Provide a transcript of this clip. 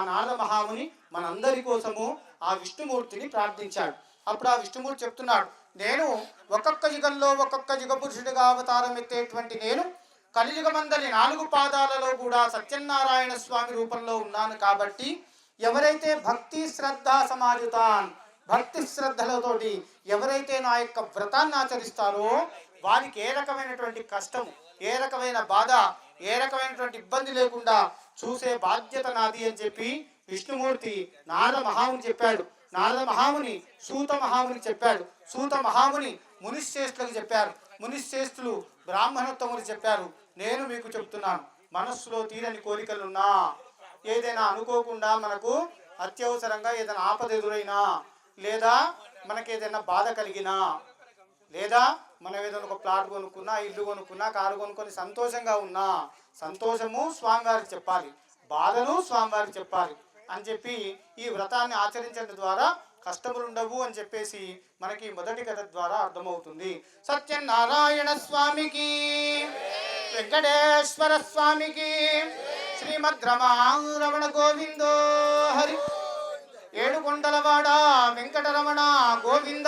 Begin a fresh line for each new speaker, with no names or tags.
ఆ నారద మహాముని మనందరి కోసము ఆ విష్ణుమూర్తిని ప్రార్థించాడు. అప్పుడు ఆ విష్ణుమూర్తి చెప్తున్నాడు నేను ఒక్కొక్క యుగంలో ఒక్కొక్క యుగ పురుషుడిగా అవతారం ఎత్తేటువంటి నేను కలియుగమందలి నాలుగు పాదాలలో కూడా సత్యనారాయణ స్వామి రూపంలో ఉన్నాను కాబట్టి ఎవరైతే భక్తి శ్రద్ధ సమాయుతాన్ భక్తి శ్రద్ధలతోటి ఎవరైతే నా యొక్క వ్రతాన్ని ఆచరిస్తారో వారికి ఏ రకమైనటువంటి కష్టం ఏ రకమైన బాధ ఏ రకమైనటువంటి ఇబ్బంది లేకుండా చూసే బాధ్యత నాది అని చెప్పి విష్ణుమూర్తి నారద మహాముని చెప్పాడు. నారద మహాముని సూత మహాముని చెప్పాడు. సూత మహాముని మునిశ్రేష్ఠులకు చెప్పారు. మునిశ్రేష్ఠులు బ్రాహ్మణోత్తములు చెప్పారు. నేను మీకు చెప్తున్నాను. మనస్సులో తీరని కోరికలున్నా ఏదైనా అనుకోకుండా మనకు అత్యవసరంగా ఏదైనా ఆపద ఎదురైనా లేదా మనకి ఏదైనా బాధ కలిగినా లేదా మనం ఏదైనా ఒక ప్లాట్ కొనుక్కున్నా ఇల్లు కొనుక్కున్నా కారు కొనుక్కొని సంతోషంగా ఉన్నా సంతోషము స్వామివారికి చెప్పాలి బాధను స్వామివారికి చెప్పాలి అని చెప్పి ఈ వ్రతాన్ని ఆచరించడం ద్వారా కష్టములు ఉండవు అని చెప్పేసి మనకి మొదటి కథ ద్వారా అర్థమవుతుంది. సత్యనారాయణ స్వామికి వెంకటేశ్వర స్వామికి శ్రీమద్ రమణ గోవిందో హరి ఏడుకొండలవాడ వెంకటరమణ గోవింద.